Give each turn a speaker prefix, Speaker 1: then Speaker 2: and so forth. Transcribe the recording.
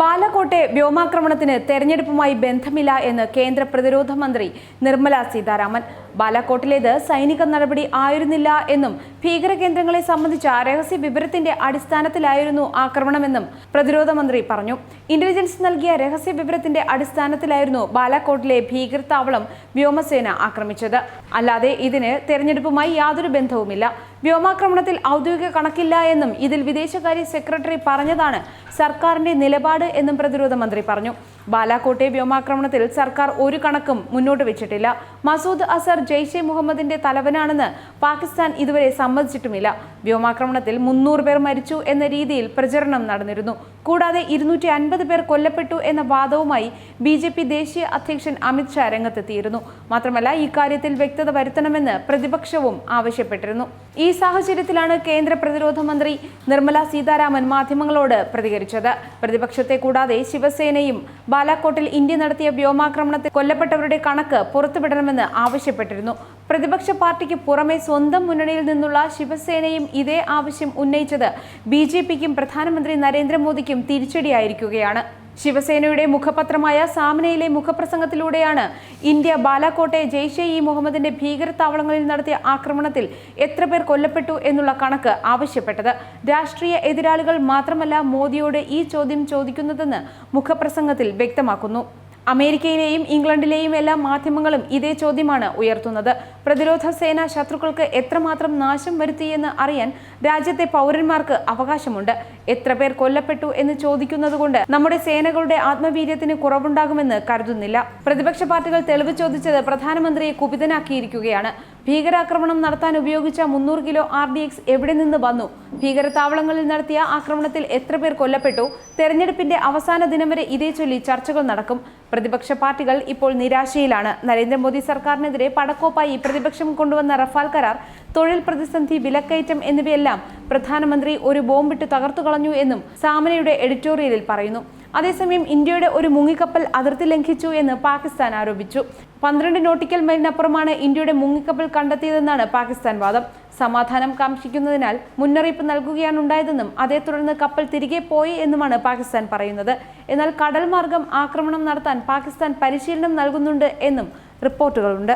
Speaker 1: ബാലക്കോട്ടെ വ്യോമാക്രമണത്തിന് തെരഞ്ഞെടുപ്പുമായി ബന്ധമില്ല എന്ന് കേന്ദ്ര പ്രതിരോധ മന്ത്രി നിർമ്മല സീതാരാമൻ. ബാലക്കോട്ടിലേത് സൈനിക നടപടി ആയിരുന്നില്ല എന്നും ഭീകരകേന്ദ്രങ്ങളെ സംബന്ധിച്ച രഹസ്യ വിവരത്തിന്റെ അടിസ്ഥാനത്തിലായിരുന്നു ആക്രമണമെന്നും പ്രതിരോധ മന്ത്രി പറഞ്ഞു. ഇന്റലിജൻസ് നൽകിയ രഹസ്യ വിവരത്തിന്റെ അടിസ്ഥാനത്തിലായിരുന്നു ബാലക്കോട്ടിലെ ഭീകരതാവളം വ്യോമസേന ആക്രമിച്ചത്. അല്ലാതെ ഇതിന് തെരഞ്ഞെടുപ്പുമായി യാതൊരു ബന്ധവുമില്ല. വ്യോമാക്രമണത്തിൽ ഔദ്യോഗിക കണക്കില്ല എന്നും ഇതിൽ വിദേശകാര്യ സെക്രട്ടറി പറഞ്ഞതാണ് സർക്കാരിന്റെ നിലപാട് എന്നും പ്രതിരോധ മന്ത്രി പറഞ്ഞു. ബാലാക്കോട്ടെ വ്യോമാക്രമണത്തിൽ സർക്കാർ ഒരു കണക്കും മുന്നോട്ട് വെച്ചിട്ടില്ല. മസൂദ് അസർ ജെയ്ഷെ മുഹമ്മദിന്റെ തലവനാണെന്ന് പാകിസ്ഥാൻ ഇതുവരെ സമ്മതിച്ചിട്ടുമില്ല. വ്യോമാക്രമണത്തിൽ മുന്നൂറ് പേർ മരിച്ചു എന്ന രീതിയിൽ പ്രചരണം നടന്നിരുന്നു. കൂടാതെ ഇരുന്നൂറ്റി അൻപത് പേർ കൊല്ലപ്പെട്ടു എന്ന വാദവുമായി ബി ജെ പി ദേശീയ അധ്യക്ഷൻ അമിത് ഷാ രംഗത്തെത്തിയിരുന്നു. മാത്രമല്ല ഇക്കാര്യത്തിൽ വ്യക്തത വരുത്തണമെന്ന് പ്രതിപക്ഷവും ആവശ്യപ്പെട്ടിരുന്നു. ഈ സാഹചര്യത്തിലാണ് കേന്ദ്ര പ്രതിരോധ മന്ത്രി നിർമ്മല സീതാരാമൻ മാധ്യമങ്ങളോട് പ്രതികരിച്ചത്. പ്രതിപക്ഷത്തെ കൂടാതെ ശിവസേനയും ബാലാക്കോട്ടിൽ ഇന്ത്യ നടത്തിയ വ്യോമാക്രമണത്തിൽ കൊല്ലപ്പെട്ടവരുടെ കണക്ക് പുറത്തുവിടണമെന്ന് ആവശ്യപ്പെട്ടിരുന്നു. പ്രതിപക്ഷ പാർട്ടിക്ക് പുറമെ സ്വന്തം മുന്നണിയിൽ നിന്നുള്ള ശിവസേനയും ഇതേ ആവശ്യം ഉന്നയിച്ചത് ബി പ്രധാനമന്ത്രി നരേന്ദ്രമോദിക്കും തിരിച്ചടിയായിരിക്കുകയാണ്. ശിവസേനയുടെ മുഖപത്രമായ സാമനയിലെ മുഖപ്രസംഗത്തിലൂടെയാണ് ഇന്ത്യ ബാലാക്കോട്ടെ ജെയ്ഷെ ഇ മുഹമ്മദിന്റെ ഭീകരതാവളങ്ങളിൽ നടത്തിയ ആക്രമണത്തിൽ എത്ര പേർ കൊല്ലപ്പെട്ടു എന്നുള്ള കണക്ക് ആവശ്യപ്പെട്ടത്. രാഷ്ട്രീയ എതിരാളികൾ മാത്രമല്ല മോദിയോട് ഈ ചോദ്യം ചോദിക്കുന്നതെന്ന് മുഖപ്രസംഗത്തിൽ വ്യക്തമാക്കുന്നു. അമേരിക്കയിലെയും ഇംഗ്ലണ്ടിലെയും എല്ലാ മാധ്യമങ്ങളും ഇതേ ചോദ്യമാണ് ഉയർത്തുന്നത്. പ്രതിരോധ സേന ശത്രുക്കൾക്ക് എത്രമാത്രം നാശം വരുത്തിയെന്ന് അറിയാൻ രാജ്യത്തെ പൗരന്മാർക്ക് അവകാശമുണ്ട്. എത്ര പേർ കൊല്ലപ്പെട്ടു എന്ന് ചോദിക്കുന്നതുകൊണ്ട് നമ്മുടെ സേനകളുടെ ആത്മവീര്യത്തിന് കുറവുണ്ടാകുമെന്ന് കരുതുന്നില്ല. പ്രതിപക്ഷ പാർട്ടികൾ തെളിവ് ചോദിച്ചത് പ്രധാനമന്ത്രിയെ കുപിതനാക്കിയിരിക്കുകയാണ്. ഭീകരാക്രമണം നടത്താൻ ഉപയോഗിച്ച മുന്നൂറ് കിലോ ആർ ഡി എക്സ് എവിടെ നിന്ന് വന്നു? ഭീകരതാവളങ്ങളിൽ നടത്തിയ ആക്രമണത്തിൽ എത്ര പേർ കൊല്ലപ്പെട്ടു? തെരഞ്ഞെടുപ്പിന്റെ അവസാന ദിനം വരെ ഇതേ ചൊല്ലി ചർച്ചകൾ നടക്കും. പ്രതിപക്ഷ പാർട്ടികൾ ഇപ്പോൾ നിരാശയിലാണ്. നരേന്ദ്രമോദി സർക്കാരിനെതിരെ പടക്കോപ്പായി പ്രതിപക്ഷം കൊണ്ടുവന്ന റഫാൽ കരാർ തൊഴിൽ പ്രതിസന്ധി വിലക്കയറ്റം എന്നിവയെല്ലാം പ്രധാനമന്ത്രി ഒരു ബോംബിട്ട് തകർത്തു കളഞ്ഞു എന്നും സാമനയുടെ എഡിറ്റോറിയലിൽ പറയുന്നു. അതേസമയം ഇന്ത്യയുടെ ഒരു മുങ്ങിക്കപ്പൽ അതിർത്തി ലംഘിച്ചു എന്ന് പാകിസ്ഥാൻ ആരോപിച്ചു. പന്ത്രണ്ട് നോട്ടിക്കൽ മൈലിനപ്പുറമാണ് ഇന്ത്യയുടെ മുങ്ങിക്കപ്പൽ കണ്ടെത്തിയതെന്നാണ് പാകിസ്ഥാൻ വാദം. സമാധാനം കാംക്ഷിക്കുന്നതിനാൽ മുന്നറിയിപ്പ് നൽകുകയാണ് ഉണ്ടായതെന്നും അതേ തുടർന്ന് കപ്പൽ തിരികെ പോയി എന്നുമാണ് പാകിസ്ഥാൻ പറയുന്നത്. എന്നാൽ കടൽ മാർഗം ആക്രമണം നടത്താൻ പാകിസ്ഥാൻ പരിശീലനം നൽകുന്നുണ്ട് എന്നും റിപ്പോർട്ടുകളുണ്ട്.